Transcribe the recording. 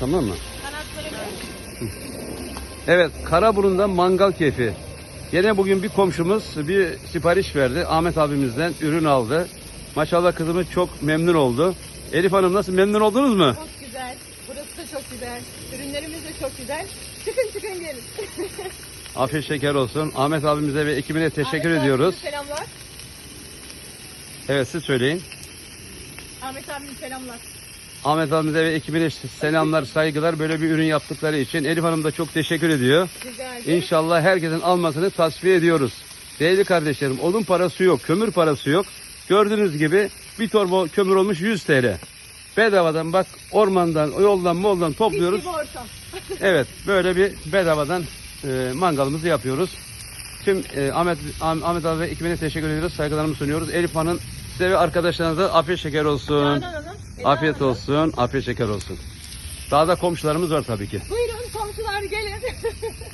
Tamam mı? Evet, Karaburun'da mangal keyfi. Yine bugün bir komşumuz bir sipariş verdi. Ahmet abimizden ürün aldı. Maşallah kızımız çok memnun oldu. Elif Hanım nasıl memnun oldunuz mu? Çok güzel. Burası da çok güzel. Ürünlerimiz de çok güzel. Çıkın çıkın gelin. Afiyet şeker olsun. Ahmet abimize ve ekibine teşekkür Ahmet ediyoruz. abimize Selamlar. Evet siz söyleyin. Ahmet abim selamlar. Ahmet abimize ve ekibine selamlar, saygılar böyle bir ürün yaptıkları için. Elif Hanım da çok teşekkür ediyor. İnşallah herkesin almasını tasfiye ediyoruz. Değerli kardeşlerim, odun parası yok, kömür parası yok. Gördüğünüz gibi bir torba kömür olmuş 100 TL. Bedavadan bak ormandan, yoldan, moldan topluyoruz. Evet, böyle bir bedavadan e, mangalımızı yapıyoruz. Tüm e, Ahmet Ah- Ahmet abi ve ekibine teşekkür ediyoruz. Saygılarımı sunuyoruz. Elif Hanım size ve arkadaşlarınıza afiyet şeker olsun. Afiyet olsun, afiyet şeker olsun. Daha da komşularımız var tabii ki. Buyurun komşular gelin.